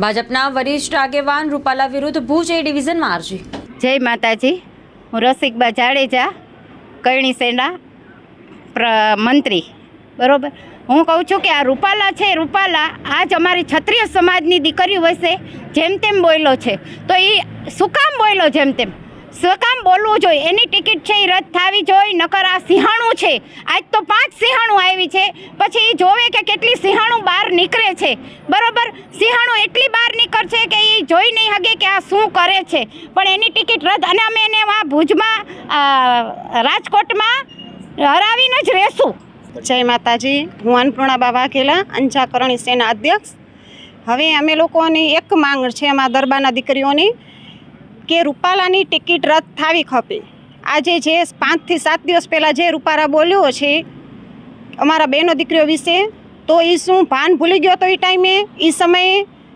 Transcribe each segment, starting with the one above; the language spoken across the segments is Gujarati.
ભાજપના વરિષ્ઠ આગેવાન રૂપાલા વિરુદ્ધ ભુજ એ ડિવિઝનમાં અરજી. જય માતાજી. હું રસિકબા જાડેજા કરણી સેના મંત્રી. બરોબર? હું કહું છું કે આ રૂપાલા છે, રૂપાલા આજ અમારી ક્ષત્રિય સમાજની દીકરી વસે જેમ તેમ બોયલો છે. તો એ શું કામ બોયલો જેમ તેમ? શું કામ બોલવું જોઈએ. એની ટિકિટ છે એ રદ થવી જોઈએ, નકર આ સિંહાણું છે. આજ તો પાંચ સિંહાણું આવી છે. પછી એ જોવે કે કેટલી સિંહાણું બહાર નીકળે છે. બરોબર? સિંહાણું એટલી બહાર નીકળશે કે એ જોઈ નહીં શકે કે આ શું કરે છે. પણ એની ટિકિટ રદ અને અમે એને આ ભુજમાં રાજકોટમાં હરાવીને જ રહેશું. જય માતાજી. હું અન્નપૂર્ણાબા વાઘેલા અંજાકરણી સેના અધ્યક્ષ. હવે અમે લોકોની એક માંગ છે અમારા દરબારના દીકરીઓની. કે રૂપાલાની ટિકિટ રદ થવી ખપે. આજે જે પાંચથી સાત દિવસ પહેલાં જે રૂપાલા બોલ્યો છે, અમારા બહેનો દીકરીઓ વિશે, તો એ શું ભાન ભૂલી ગયો તો એ ટાઈમે? એ સમયે?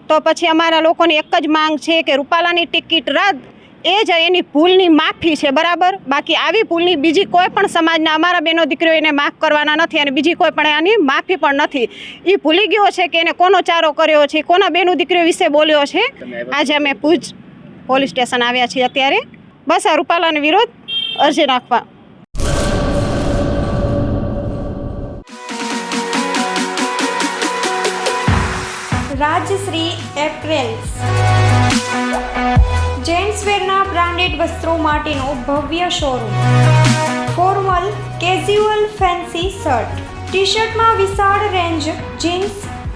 તો પછી અમારા લોકોની એક જ માંગ છે કે રૂપાલાની ટિકિટ રદ. એ જ એની ભૂલની માફી છે, બરાબર? બાકી આવી ભૂલની બીજી કોઈ પણ સમાજના અમારા બહેનો દીકરીઓ એને માફ કરવાના નથી અને બીજી કોઈ પણ આની માફી પણ નથી. એ ભૂલી ગયો છે કે એને કોનો ચારો કર્યો છે, કોના બહેનો દીકરીઓ વિશે બોલ્યો છે? આજે અમે ભુજ પોલીસ સ્ટેશન આવ્યા છીએ અત્યારે. બસ આ રૂપાલાનો વિરોધ અરજી નાખવા. રાજશ્રી એપ્રેલ્સ. જેન્ટ્સવેરના બ્રાન્ડેડ વસ્ત્રો માટેનો ભવ્ય showroom. Formal casual fancy shirt. T શર્ટમાં વિશાળ રેન્જ જીન્સ